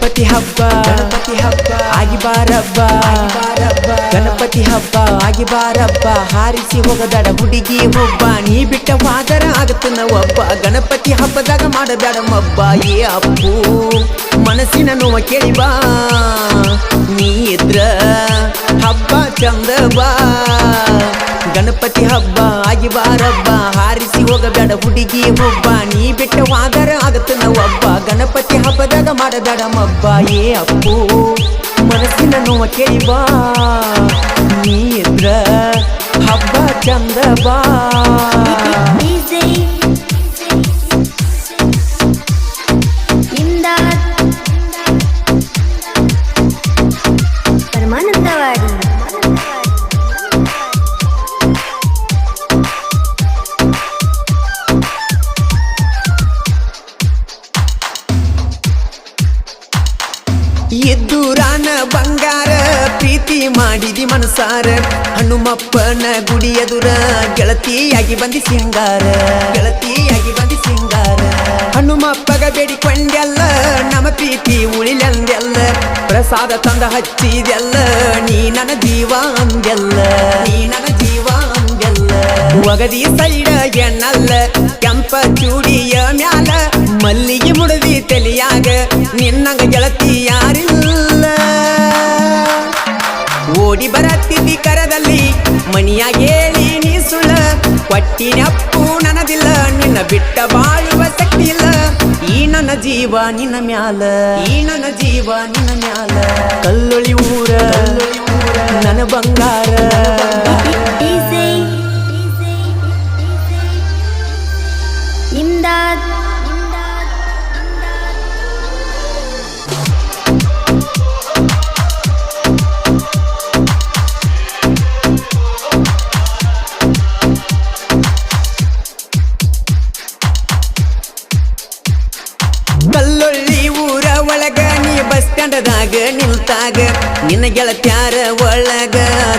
ಗಣಪತಿ ಹಬ್ಬ. ಗಣಪತಿ ಹಬ್ಬ. ಆಗಿ ಬಾರಬ್ಬ. ಗಣಪತಿ ಹಬ್ಬ. ಆಗಿ ಬಾರಬ್ಬ. ಹಾರಿಸಿ ಹೋಗದಾಡ ಹುಡುಗಿ ಒಬ್ಬ. ನೀ ಬಿಟ್ಟ ವಾದರ ಆಗತ್ತನ ಒಬ್ಬ ಗಣಪತಿ ಹಬ್ಬದಾಗ ಮಾಡಬೇಡ ಮಬ್ಬ. ಏ ಅಪ್ಪು ಮನಸ್ಸಿನ ನೋವ ಕೇಳಿ ಬಾ. ನೀ ಇದ್ರ ಹಬ್ಬ ಚಂದ ಬಾ. ಗಣಪತಿ ಹಬ್ಬ ಆಗಿ ಬಾರಬ್ಬ. ಹಾರಿಸಿ ಹೋಗಬೇಡ ಹುಡುಗಿ ಒಬ್ಬ, ನೀ ಬಿಟ್ಟ ವಾದರ ಆಗತ್ತನ ಒಬ್ಬ ಗಣಪತಿ ಹಬ್ಬದಾಗ ಮಾಡಬೇಡ ಮಬ್ಬ, ಏ ಅಪ್ಪು ಮನಸ್ಸಿನ ನೋವ ಕೇಳಿಬಾ ನೀ ಇದ್ರ ಹಬ್ಬ ಚಂದ ಬಾ. ಪ್ರೀತಿ ಮಾಡಿದಿ ಮನಸಾರ ಹನುಮಪ್ಪನ ಗುಡಿ ಎದುರ ಗೆಳತಿಯಾಗಿ ಬಂದಿ ಸಿಂಗಾರ ಗೆಳತಿಯಾಗಿ ಬಂದಿ ಸಿಂಗಾರ ಹನುಮಪ್ಪಗ ಬೇಡಿಕೊಂಡೆಲ್ಲ ನಮ್ಮ ಪ್ರೀತಿ ಉಳಿಲೆಂದೆಲ್ಲ ಪ್ರಸಾದ ತಂದ ಹಚ್ಚಿದೆಲ್ಲ ನೀ ನನ್ನ ಜೀವ ಅಂದೆಲ್ಲ ನೀ ನನ್ನ ಜೀವ ಅಂದೆಲ್ಲ ಒಗದಿ ಸೈಡ ಎಣ್ಣಲ್ಲ ಕೆಂಪ ಚೂಡಿಯ ಮ್ಯಾಲ ಮಲ್ಲಿಗೆ ಮುಡದಿ ತಲಿಯಾಗ ನಿನ್ನಂಗ ಗೆಳತಿ ಬರತ್ತಿದ್ದಿ ಕರದಲ್ಲಿ ಮಣಿಯಾಗೇಳಿ ನೀ ಸುಳ ಕೊಟ್ಟಿನಪ್ಪು ನನದಿಲ್ಲ, ನಿನ್ನ ಬಿಟ್ಟ ಬಾಳುವ ಶಕ್ತಿ ಇಲ್ಲ. ಈ ನನ್ನ ಜೀವ ನಿನ್ನ ಮ್ಯಾಲ, ಈ ನನ್ನ ಜೀವ ನಿನ್ನ ಮ್ಯಾಲ. ಕಲ್ಲೊಳಿ ಊರ ಬಸ್ ನಿಲ್ತಾಗ ನಿನ್ನ ಗೆಳತ್ಯಾರ ಒಳಗ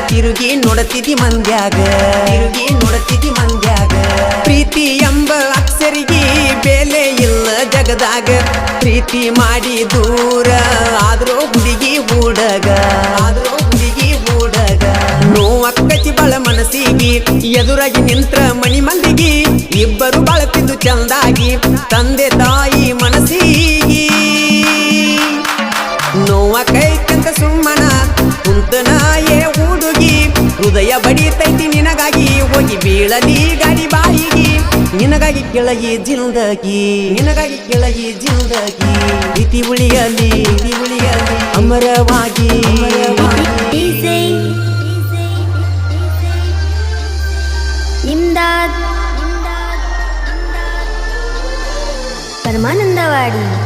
ತಿರುಗಿ ನೋಡತಿದಿ ಮಂದ್ಯಾಗ. ತಿರುಗಿ ನೋಡತಿದಿ ಮಂದ್ಯಾಗ. ಪ್ರೀತಿ ಎಂಬ ಅಕ್ಷರಿಗೆ ಬೆಲೆ ಇಲ್ಲ ಜಗದಾಗ. ಪ್ರೀತಿ ಮಾಡಿ ದೂರ, ಆದ್ರೂ ಹುಡುಗಿ ಹೂಡಗ. ಆದ್ರೂ ಹುಡುಗಿ ಹೂಡಗ. ನೋವಕ್ಕತಿ ಬಾಳ ಮನಸ್ಸಿಗೆ, ಎದುರಾಗಿ ನಿಂತ್ರ ಮಣಿ ಮಂದಿಗೆ ಇಬ್ಬರು ಬಾಳತಿದ್ದು ಚಂದಾಗಿ, ತಂದೆ ತಾಯಿ ಹೃದಯ ಬಡಿತೈತಿ ನಿನಗಾಗಿ ಹೋಗಿ ಬೀಳಲಿ ಗಾಡಿ ಬಾಯಿಗೆ. ನಿನಗಾಗಿ ಕೆಳಗಿ ಜಿಂದಗಿ. ನಿನಗಾಗಿ ಕೆಳಗಿ ಜಿಂದಗಿ. ಇತಿ ಉಳಿಯಲಿ ಇತಿ ಉಳಿಯಲಿ, ಅಮರವಾಗಿ. ಪರಮಾನಂದವಾಡಿ.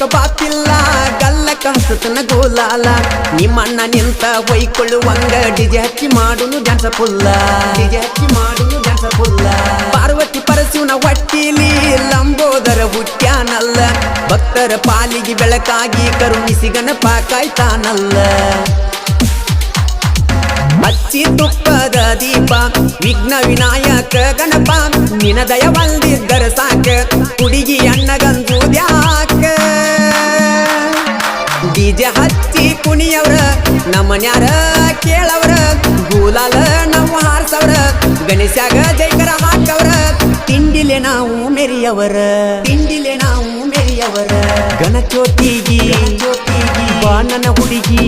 ಹಬ್ಬಕ್ಕ ಬಾತಿಲ್ಲ ಗಲ್ಲಕ್ಕ ಹಸತನ ಗೋಲಾಲ. ನಿಮ್ಮಣ್ಣ ನಿಂತ ಒಯ್ಕೊಳ್ಳುವಂಗ ಡಿಜೆ ಹಚ್ಚಿ ಮಾಡುನು ಡ್ಯಾನ್ಸ ಪುಲ್ಲ. ಡಿಜೆ ಹಚ್ಚಿ ಮಾಡುನು ಡ್ಯಾನ್ಸ ಪುಲ್ಲ. ಪಾರ್ವತಿ ಪರಸುನ ಒಟ್ಟಿಲಿ ಲಂಬೋದರ ಹುಟ್ಟ್ಯಾನಲ್ಲ ಭಕ್ತರ ಪಾಲಿಗೆ ಬೆಳಕಾಗಿ ಕರುಣಿಸಿ ಗಣಪ ಕಾಯ್ತಾನಲ್ಲ ಹಚ್ಚಿ ತುಪ್ಪದ ದೀಪ, ವಿಘ್ನ ವಿನಾಯಕ ಗಣಪ. ನಿನ ಬಂದಿದ್ದರ ಸಾಕ ಹುಡುಗಿ ನಮ್ಮನ್ಯಾರ ಕೇಳವ್ರ ಗೂಲಾಲ ನಾವು ಹಾರ್ಸವ್ರ ಗಣೇಶಾಗ ಜೈಕರ ಹಾಕವ್ರ ತಿಂಡಿಲೆ ನಾವು ಮೆರಿಯವರ ತಿಂಡಿಲೆ ನಾವು ಮೆರಿಯವರ ಗಣಚೋತಿಗಿ ಬಾ ನನ್ನ ಹುಡುಗಿ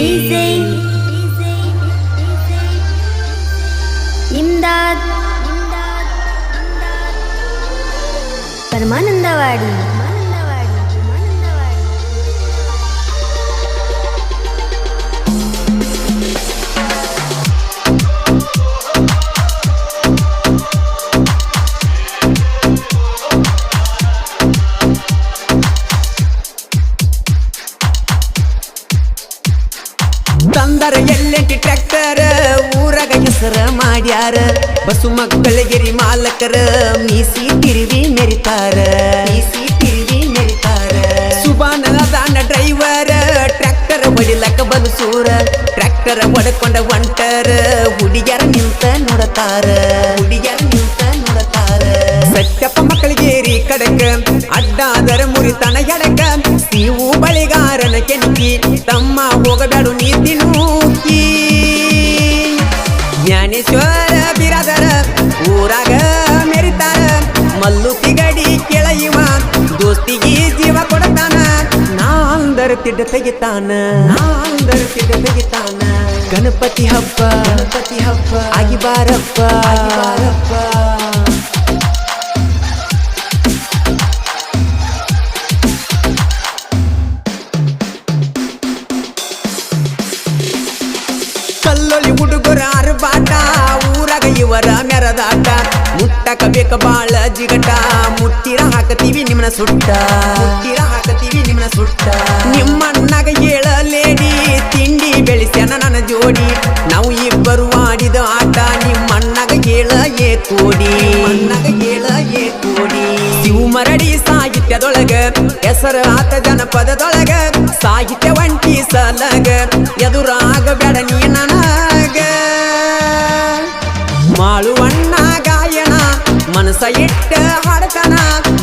DJ ಇಮ್ದಾದ್ ಪರಮಾನಂದವಾಡಿ ಹೆಸರ ಮಾಡ್ಯಾರ. ಬಸು ಮಕ್ಕಳಿಗೆರಿ ಮಾಲಕರ, ಮೀಸಿ ತಿರುವಿ ಮೆರಿತಾರ. ಮೀಸಿ ತಿರುವಿ ಮೆರಿತಾರ. ಸುಬಾನ ದಾನ ಡ್ರೈವರ್, ಟ್ರ್ಯಾಕ್ಟರ್ ಹೊಡಿಲಕ್ಕ ಬಲಸೂರ. ಟ್ರ್ಯಾಕ್ಟರ್ ಹೊಡ್ಕೊಂಡ ಒಂಟರ, ಹುಡುಗ್ಯಾರ ನಿಂತ ನೋಡತಾರ. ಹುಡುಗ್ಯಾರ ನಿಂತ ನೋಡತಾರ. ಸಟ್ಟಪ್ಪ ಮಕ್ಕಳಿಗೇರಿ ಕಡಕ, ಅಡ್ಡಾದರ ಮುರಿತನ ಎಡಕ. ನೀವು ಬಳಿಗಾರನ ಕೆಣಕಿ ತಮ್ಮ ಹೋಗಬೇಡು ನೀ ತಿನ್ನೂಕಿ ತಿಡ್ಡ ತೆಗಿತಾನ ಅಂದರ ತಿಡ್ಡ ತೆಗಿತಾನ ಗಣಪತಿ ಹಬ್ಬ. ಗಣಪತಿ ಹಬ್ಬ. ಆಗಿ ಬಾರಪ್ಪ ಆಗಿ ಬಾರಪ್ಪ ಕಲ್ಲೊಳಿ ಹುಡುಗರ ಅರ್ಬಾಟ ಊರಾಗ ಇವರ ಮೆರದಾಟ. ಮುಟ್ಟಕ ಬೇಕ ಬಾಳ ಜಿಗಟ ಮುಟ್ಟಿರ ಹಾಕತೀವಿ ನಿಮ್ಮನ ಸುಟ್ಟ. ಮುಟ್ಟಿರ ಹಾಕತೀವಿ ಸುಟ್ಟ. ನಿಮ್ಮಣ್ಣಗ ಹೇಳಲೇಡಿ ತಿಂಡಿ ಬೆಳೆಸ್ಯಾನ ನನ್ನ ಜೋಡಿ. ನಾವು ಇಬ್ಬರು ಆಡಿದ ಆಟ, ನಿಮ್ಮಣ್ಣಗ ಹೇಳ, ಏ ಕೋಡಿ ಅಣ್ಣಗ ಹೇಳ, ಏ ಕೋಡಿ ಇವು ಮರಡಿ ಸಾಹಿತ್ಯದೊಳಗ, ಹೆಸರು ಆತ ಜನಪದದೊಳಗ, ಸಾಹಿತ್ಯ ಒಂಟಿ ಸಲಗ ಎದುರಾಗ ಬೇಡ ನೀ ನನಗ. ಮಾಳುವಣ್ಣ ಗಾಯನ ಮನಸ ಇಟ್ಟ ಹಾಡತನ,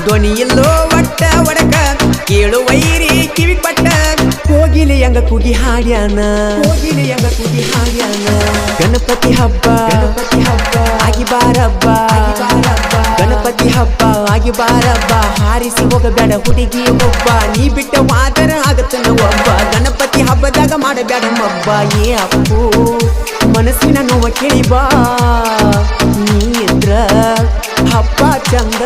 ಧ್ವನಿ ಇಲ್ಲೋ ಒಟ್ಟ ಒಡಕ ಕೇಳು ವೈರಿ ಕಿವಿ ಪಟ್ಟ. ಕೋಗಿಲೆ ಎಂಗ ಕುಗಿ ಹಾಡ್ಯಾನ. ಕೋಗಿಲೆ ಎಂಗ ಕುಗಿ ಹಾಡ್ಯಾನ. ಗಣಪತಿ ಹಬ್ಬ. ಗಣಪತಿ ಹಬ್ಬ. ಆಗಿ ಬಾರಬ್ಬ. ಗಣಪತಿ ಹಬ್ಬ. ಆಗಿ ಬಾರಬ್ಬ. ಹಾರಿಸಿ ಹೋಗಬೇಡ ಹುಡುಗಿ ಒಬ್ಬ. ನೀ ಬಿಟ್ಟ ವಾದರ ಆಗತ್ತನ ಒಬ್ಬ. ಗಣಪತಿ ಹಬ್ಬದಾಗ ಮಾಡಬೇಡ ಮಬ್ಬ. ಏ ಅಪ್ಪು, ಮನಸ್ಸಿನ ನೋವ ಕೇಳಿ ಬಾ. ನೀ ಇದ್ರ ಹಬ್ಬ ಚಂದ